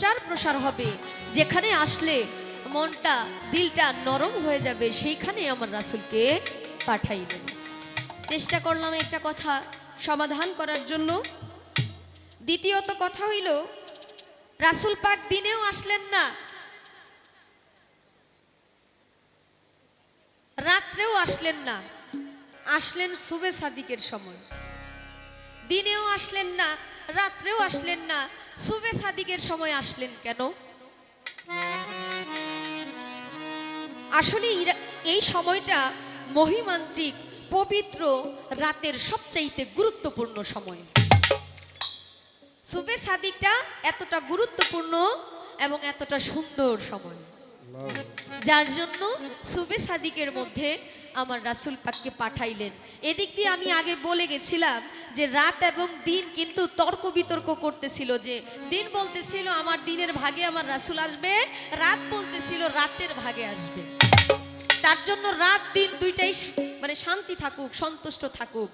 প্রচার প্রসার হবে। যেখানে আসলে মনটা, দিলটা নরম হয়ে যাবে, সেইখানে আমার রাসুলকে পাঠাইলেন চেষ্টা করলাম একটা কথা সমাধান করার জন্য। দ্বিতীয়ত কথা হইল, রাসুল পাক দিনেও আসলেন না। রাত্রেও আসলেন না। আসলেন সুবে সাদিকের সময়। দিনেও আসলেন না, রাত্রেও আসলেন না। সুবে সাদিকের সময় আসলেন কেন? আসলে এই সময়টা মহিমান্ত্রিক পবিত্র রাতের সবচাইতে গুরুত্বপূর্ণ সময়। সুবে সাদিকটা এতটা গুরুত্বপূর্ণ এবং এতটা সুন্দর সময়। যার জন্য সুবে সাদিকের মধ্যে আমার রাসুল পাককে পাঠাইলেন। এদিক দিয়ে আমি আগে বলে গেছিলাম যে রাত এবং দিন কিন্তু তর্ক বিতর্ক করতেছিল যে, দিন বলতেছিল আমার দিনের ভাগে আমার রাসুল আসবে, রাত বলতেছিল রাতের ভাগে আসবে। তার জন্য রাত, দিন দুইটাই মানে শান্তি থাকুক, সন্তুষ্ট থাকুক।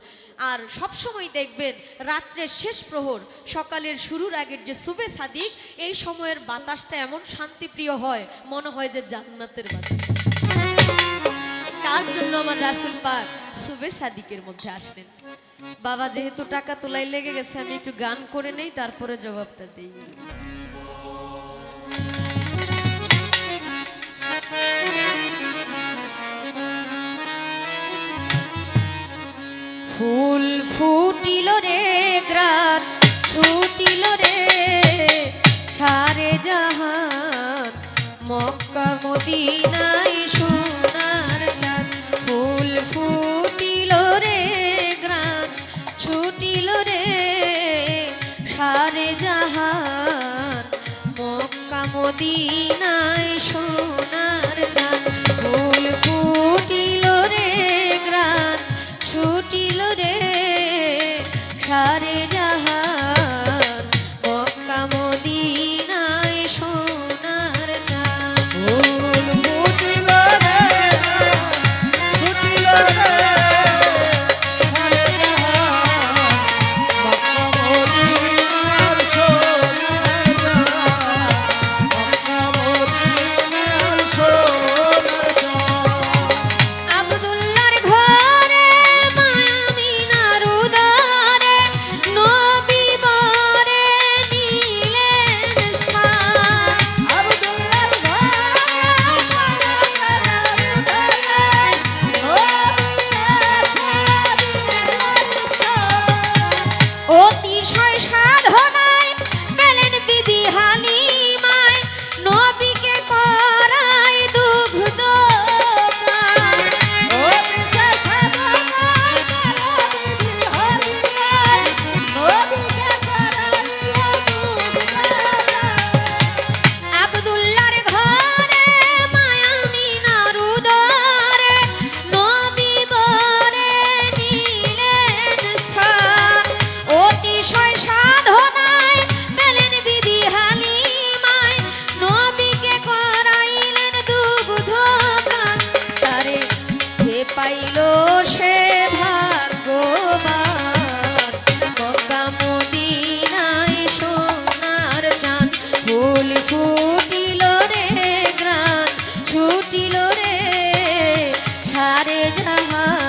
আর সব সময় দেখবেন রাত্রের শেষ প্রহর, সকালের শুরুর আগের যে সুবে সাদিক, এই সময়ের বাতাসটা এমন শান্তিপ্রিয় হয়, মনে হয় যে জান্নাতের বাতাস। তার জন্য আমার রাসুল পাক সুবে সাদিকের মধ্যে আসলেন? বাবা, যেহেতু টাকা তোলাই লেগে গেছে, আমি একটু গান করে নেই, তারপরে জবাবটা দিই। ফুল ফুটিল রে গ্রান ছুটিল রে সারে জাহান, মক্কা, মদিনায় রে সারে জাহান মক্কা মদিনায় সোনার চান ফুল ফুটিল রে গ্রান ছুটিল রে সারে পাইল সে ভাগ্যবান। মক্কা মদিনায় সোনার চান ফুল ফুটিল রে গ্রান ছুটিল রে সারে জাহান।